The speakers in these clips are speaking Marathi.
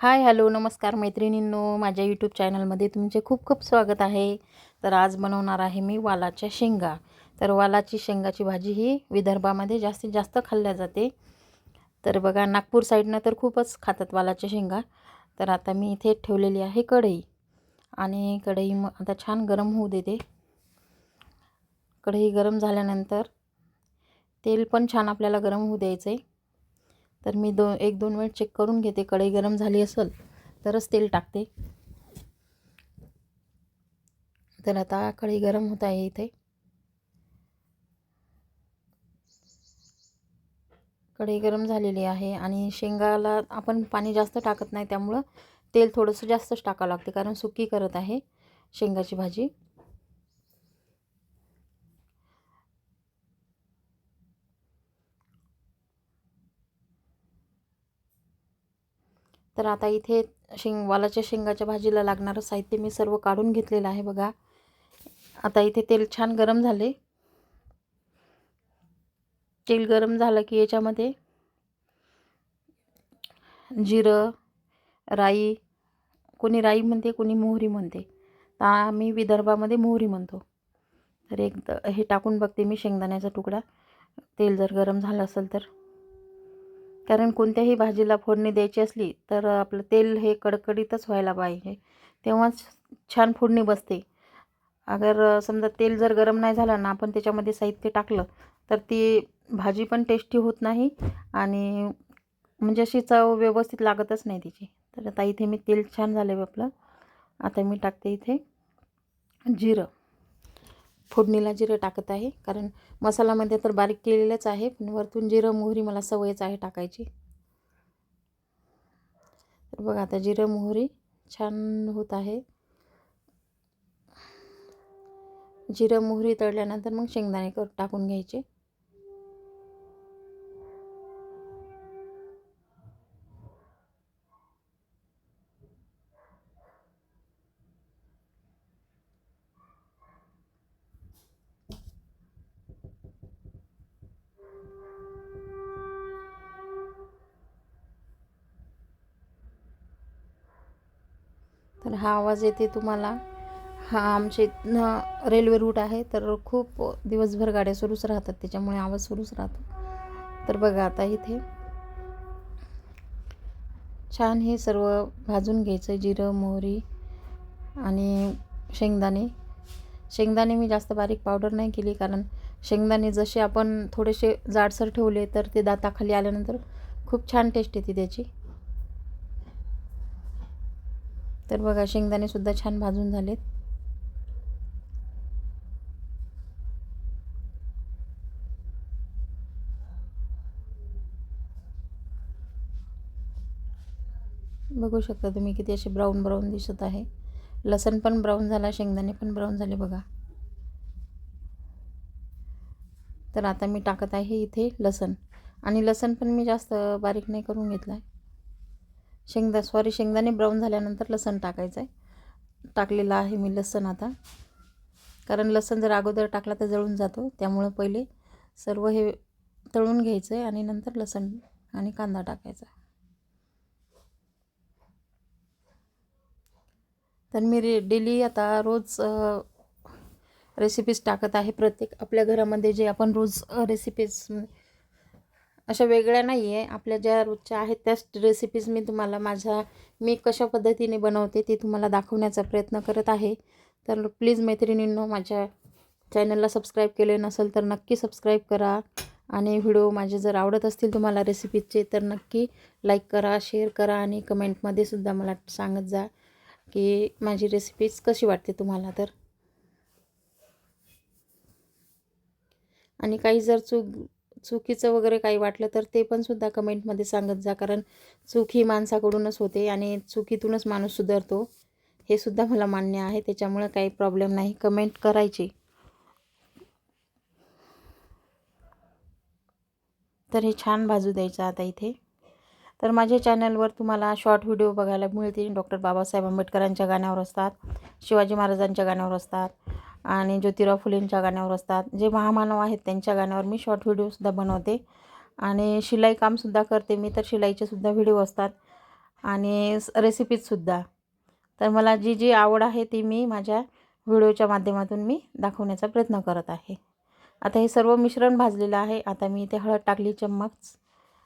हाय हॅलो नमस्कार मैत्रिणींनो. माझ्या यूट्यूब चॅनलमध्ये तुमचे खूप खूप स्वागत आहे. तर आज बनवणार आहे मी वालाच्या शेंगा. तर वालाची शेंगाची भाजी ही विदर्भामध्ये जास्तीत जास्त खाल्ल्या जाते. तर बघा नागपूर साईडनं तर खूपच खातात वालाच्या शेंगा. तर आता मी इथे ठेवलेली आहे कढई. आणि कढई मग आता छान गरम होऊ देते. कढई गरम झाल्यानंतर तेल पण छान आपल्याला गरम होऊ द्यायचं आहे तर मी दो एक दोन वेळ चेक करून घेते कढई गरम झाली असेल तरच तेल टाकते. तर आता कढई गरम होत आहे इथे. कढई गरम झालेली आहे आणि शेंगाला आपण पाणी जास्त टाकत नाही त्यामुळं तेल थोडंसं जास्तच टाकावं लागते कारण सुकी करत आहे शेंगाची भाजी. तर आता इथे शेंग वालाच्या शेंगाच्या भाजीला लागणारं साहित्य मी सर्व काढून घेतलेलं आहे बघा. आता इथे तेल छान गरम झाले. तेल गरम झालं की याच्यामध्ये जिरं राई कोणी राई म्हणते कोणी मोहरी म्हणते. तर आम्ही विदर्भामध्ये मोहरी म्हणतो. तर एक हे टाकून बघते मी शेंगदाण्याचा तुकडा. तेल जर गरम झालं असेल तर. कारण कोणत्याही भाजीला फोडणी द्यायची असली तर आपलं तेल हे कडकडीतच व्हायला पाहिजे. तेव्हाच छान फोडणी बसते. अगर समजा तेल जर गरम नाही झालं ना आपण त्याच्यामध्ये साहित्य टाकलं तर ती भाजी पण टेस्टी होत नाही आणि म्हणजे अशी चव व्यवस्थित लागतच नाही तिची. तर आता इथे मी तेल छान झालं आपलं. आता मी टाकते इथे जिरं. फोडणीला जिरं टाकत आहे. कारण मसाल्यामध्ये तर बारीक केलेलंच आहे. पण वरतून जिरं मोहरी मला सवयच आहे टाकायची. तर बघा आता जिरं मोहरी छान होत आहे. जिरं मोहरी तळल्यानंतर मग शेंगदाणे कर टाकून घ्यायचे. तर हा आवाज येते तुम्हाला. हा आमचे इथनं रेल्वे रूट आहे तर खूप दिवसभर गाड्या सुरूच राहतात त्याच्यामुळे आवाज सुरूच राहतो. तर बघा आता इथे. छान हे सर्व भाजून घ्यायचं जिरं मोहरी आणि शेंगदाणे. शेंगदाणे मी जास्त बारीक पावडर नाही केली कारण शेंगदाणे जसे आपण थोडेसे जाडसर ठेवले तर ते दाताखाली आल्यानंतर खूप छान टेस्ट येते त्याची. तर बघा शेंगदाणेसुद्धा छान भाजून झालेत. बघू शकता तुम्ही किती असे ब्राऊन ब्राऊन दिसत आहे. लसण पण ब्राऊन झाला शेंगदाणे पण ब्राऊन झाले बघा. तर आता मी टाकत आहे इथे लसण. आणि लसण पण मी जास्त बारीक नाही करून घेतला आहे शेंगदा सॉरी शेंगदाणे ब्राऊन झाल्यानंतर लसण टाकायचं आहे टाकलेलं आहे मी लसण आता. कारण लसण जर अगोदर टाकला तर जळून जातो. त्यामुळं पहिले सर्व हे तळून घ्यायचं आहे आणि नंतर लसण आणि कांदा टाकायचा. तर मी रे डेली आता रोज रेसिपीज टाकत आहे. प्रत्येक आपल्या घरामध्ये जे आपण रोज रेसिपीज अशा वेगळ्या नाही आहे आपल्या ज्या रोजच्या आहेत त्याच रेसिपीज मी तुम्हाला माझ्या मी कशा पद्धतीने बनवते ती तुम्हाला दाखवण्याचा प्रयत्न करत आहे. तर प्लीज मैत्रिणींनो माझ्या चॅनलला सबस्क्राईब केले नसेल तर नक्की सबस्क्राईब करा. आणि व्हिडिओ माझे जर आवडत असतील तुम्हाला रेसिपीजचे तर नक्की लाईक करा शेअर करा आणि कमेंटमध्ये सुद्धा मला सांगत जा की माझी रेसिपीज कशी वाटते तुम्हाला तर. आणि काही जर चूक चुकीचं वगैरे काही वाटलं तर ते पण सुद्धा कमेंटमध्ये सांगत जा कारण चूक ही माणसाकडूनच होते आणि चुकीतूनच माणूस सुधारतो. हे सुद्धा मला मान्य आहे त्याच्यामुळं काही प्रॉब्लेम नाही. कमेंट करायची. तर हे छान भाजू द्यायचं आता इथे. तर माझ्या चॅनलवर तुम्हाला शॉर्ट व्हिडिओ बघायला मिळतील. डॉक्टर बाबासाहेब आंबेडकरांच्या गाण्यावर असतात शिवाजी महाराजांच्या गाण्यावर असतात आणि ज्योतिराव फुलेंच्या गाण्यावर असतात. जे महामानव आहेत त्यांच्या गाण्यावर मी शॉर्ट व्हिडिओसुद्धा बनवते. आणि शिलाई कामसुद्धा करते मी तर शिलाईचेसुद्धा व्हिडिओ असतात. आणि स रेसिपीजसुद्धा तर मला जी जी आवड आहे ती मी माझ्या व्हिडिओच्या माध्यमातून मी दाखवण्याचा प्रयत्न करत आहे. आता हे सर्व मिश्रण भाजलेलं आहे. आता मी इथे हळद टाकली चम्मच.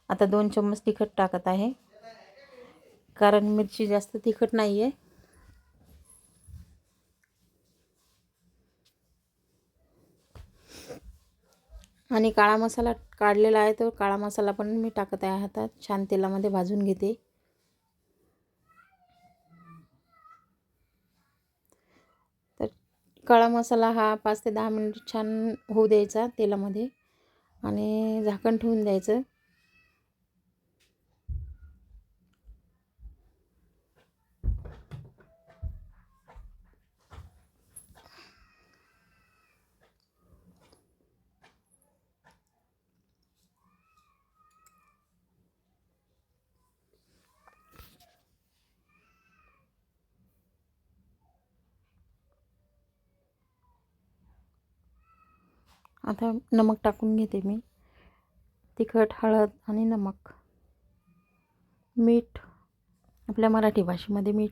आता दोन चम्मच तिखट टाकत आहे. कारण मिरची जास्त तिखट नाही आहे आणि काळा मसाला काढलेला आहे तो काळा मसाला पण मी टाकत आहे हातात. छान तेलामध्ये भाजून घेते. तर काळा मसाला हा पाच ते दहा मिनिट छान होऊ द्यायचा तेलामध्ये आणि झाकण ठेवून द्यायचं. आता नमक टाकून घेते मी. तिखट हळद आणि नमक. मीठ आपल्या मराठी भाषेमध्ये मीठ.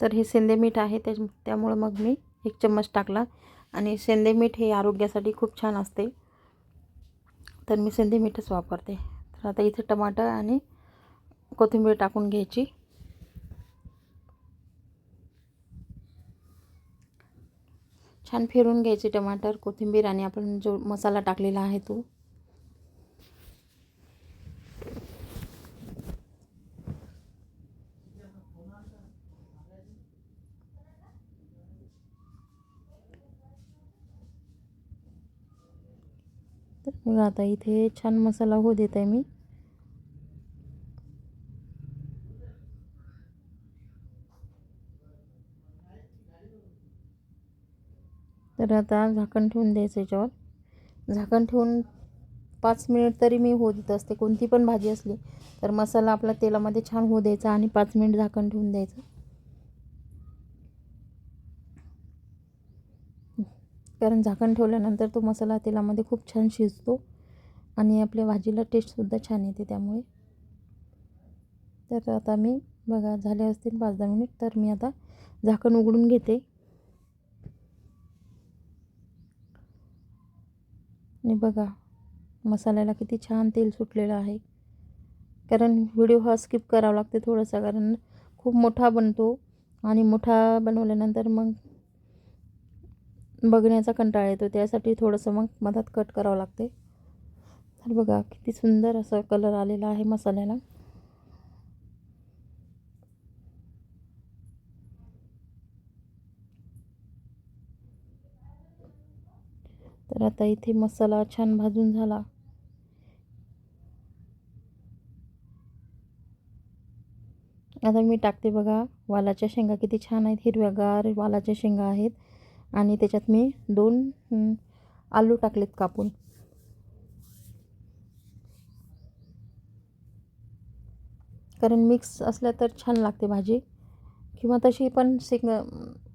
तर हे सेंदे मीठ आहे त्या त्यामुळं मग मी एक चम्मच टाकला. आणि सेंदे मीठ हे आरोग्यासाठी खूप छान असते. तर मी सेंदे मीठच वापरते. तर आता इथे टमाटर आणि कोथिंबीर टाकून घ्यायची. छान फिरून घ्यायचे टमाटर कोथिंबीर आणि आपण जो मसाला टाकलेला आहे तो. तर मग आता इथे छान मसाला होऊ देत आहे मी. तर आता झाकण ठेवून द्यायचं याच्यावर. झाकण ठेवून पाच मिनिट तरी मी होऊ देत असते. कोणती पण भाजी असली तर मसाला आपला तेलामध्ये छान होऊ द्यायचा आणि पाच मिनिट झाकण ठेवून द्यायचं. कारण झाकण ठेवल्यानंतर तो मसाला तेलामध्ये खूप छान शिजतो आणि आपल्या भाजीला टेस्टसुद्धा छान येते त्यामुळे. तर आता मी बघा झाले असतील पाच दहा मिनिट तर मी आता झाकण उघडून घेते. आणि बघा मसाल्याला किती छान तेल सुटलेलं आहे. कारण व्हिडिओ हा स्किप करावा लागते थोडासा कारण खूप मोठा बनतो आणि मोठा बनवल्यानंतर मग बघण्याचा कंटाळा येतो. त्यासाठी थोडंसं मग मधात कट करावं लागते. तर बघा किती सुंदर असा कलर आलेला आहे मसाल्याला. तर आता इथे मसाला छान भाजून झाला. आता मी टाकते बघा वालाच्या शेंगा किती छान आहेत हिरव्यागार वालाच्या शेंगा आहेत. आणि त्याच्यात मी दोन आलू टाकलेत कापून. कारण मिक्स असल्या तर छान लागते भाजी. किंवा तशी पण शेंग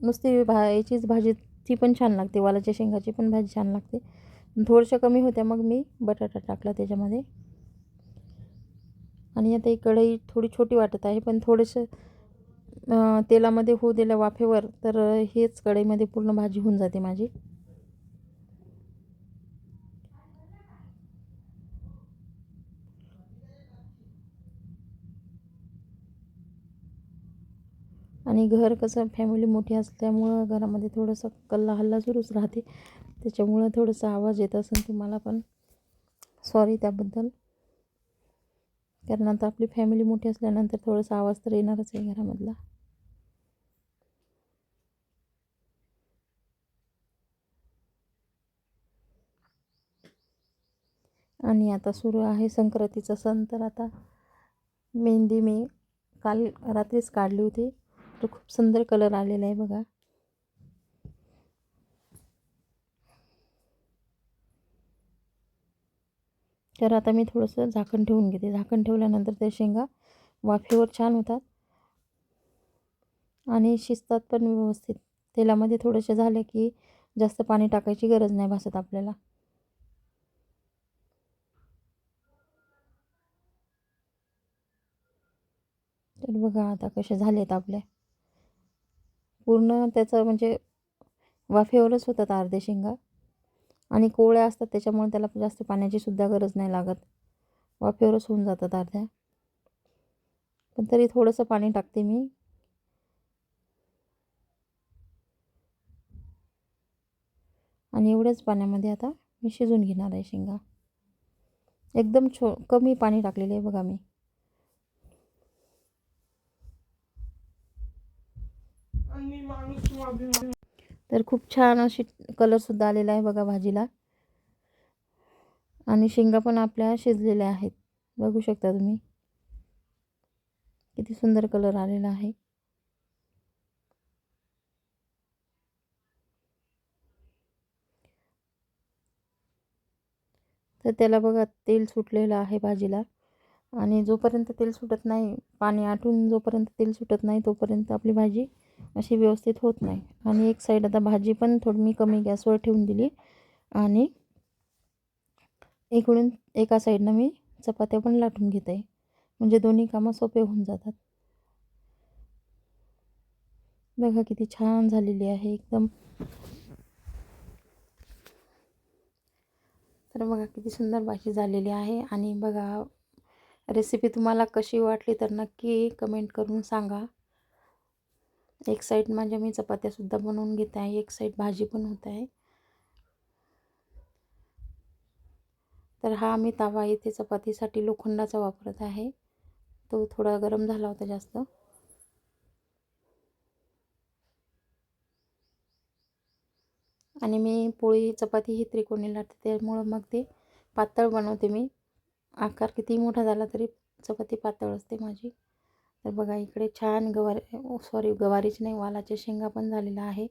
नुसती भा याचीच भाजी ती पण छान लागते. वालाच्या शेंगाची पण भाजी छान लागते. थोडशा कमी होत्या मग मी बटाटा टाकला त्याच्यामध्ये. आणि आता ही कढई थोडी छोटी वाटत आहे पण थोडंसं तेलामध्ये होऊ दिल्या वाफेवर तर हेच कढईमध्ये पूर्ण भाजी होऊन जाते माझी. आणि घर कसं फॅमिली मोठी असल्यामुळं घरामध्ये थोडंसं कल्ला हल्ला सुरूच राहते. त्याच्यामुळं थोडंसं आवाज येत असेल तुम्हाला पण. सॉरी त्याबद्दल. कारण आता आपली फॅमिली मोठी असल्यानंतर थोडासा आवाज तर येणारच आहे घरामधला. आणि आता सुरू आहे संक्रांतीचा सण. तर आता मेहंदी मी काल रात्रीच काढली होती. तो खूप सुंदर कलर आलेला आहे बघा. तर आता मी थोडंसं झाकण ठेवून घेते. झाकण ठेवल्यानंतर ते शेंगा वाफेवर छान होतात. आणि शिजतात पण व्यवस्थित. तेलामध्ये थोडेसे झाले की जास्त पाणी टाकायची गरज नाही भासत आपल्याला. तर बघा आता कसे झालेत आपले पूर्ण त्याचं म्हणजे वाफेवरच होतात अर्धे शेंगा. आणि कोवळ्या असतात त्याच्यामुळे त्याला जास्त पाण्याची सुद्धा गरज नाही लागत. वाफेवरच होऊन जातात अर्ध्या. पण तरी थोडंसं पाणी टाकते मी. आणि एवढ्याच पाण्यामध्ये आता मी शिजून घेणार आहे शेंगा. एकदम छो कमी पाणी टाकलेले आहे बघा मी. तर खूप छान अशी कलरसुद्धा आलेला आहे बघा भाजीला. आणि शेंगा पण आपल्या शिजलेल्या आहेत. बघू शकता तुम्ही. किती सुंदर कलर आलेला आहे. तर त्याला बघा तेल सुटलेलं आहे भाजीला. आणि जोपर्यंत तेल सुटत नाही पाणी आटून जोपर्यंत तेल सुटत नाही तोपर्यंत आपली भाजी अशी व्यवस्थित होत नाही. आणि एक साईड आता भाजी पण थोडी मी कमी गॅसवर ठेवून दिली. आणि इकडून एका साईडनं मी चपात्या पण लाटून घेत. आहे म्हणजे दोन्ही कामं सोपे होऊन जातात. बघा किती छान झालेली आहे एकदम. तर बघा किती सुंदर भाजी झालेली आहे. आणि बघा रेसिपी तुम्हाला कशी वाटली तर नक्की कमेंट करून सांगा. एक साईड माझ्या मी चपात्यासुद्धा बनवून घेत आहे एक साईड भाजी पण होत आहे. तर हा मी तवा इथे चपातीसाठी लोखंडाचा वापरत आहे. तो थोडा गरम झाला होता जास्त. आणि मी पोळी चपाती ही त्रिकोणी लाटते त्यामुळं मग ते पातळ बनवते मी. आकार किती मोठा झाला तरी चपाती पातळ असते माझी. तर बघा इकडे छान गवारी सॉरी गवारीची नाही वालाच्या शेंगा पण झालेला आहे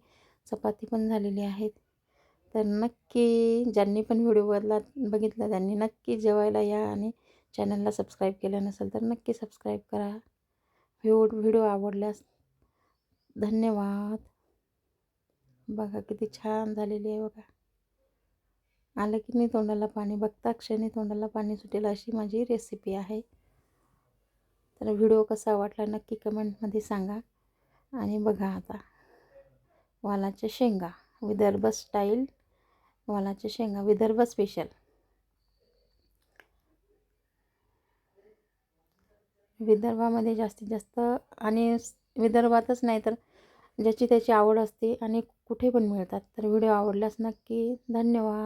चपाती पण झालेली आहेत. तर नक्की ज्यांनी पण व्हिडिओ बदला बघितला त्यांनी नक्की जेवायला या आणि चॅनलला सबस्क्राईब केलं नसेल तर नक्की सबस्क्राईब करा. व्हिडिओ व्हिडिओ आवडल्यास धन्यवाद. बघा किती छान झालेली आहे बघा. आलं की नाही तोंडाला पाणी? बघता क्षणी तोंडाला पाणी सुटेल अशी माझी रेसिपी आहे. तर व्हिडिओ कसा वाटला नक्की कमेंटमध्ये सांगा. आणि बघा आता वालाच्या शेंगा विदर्भ स्टाईल वालाच्या शेंगा विदर्भ स्पेशल विदर्भामध्ये जास्तीत जास्त आणि विदर्भातच नाही तर ज्याची त्याची आवड असते आणि कुठे पण मिळतात. तर व्हिडिओ आवडल्यास नक्की धन्यवाद.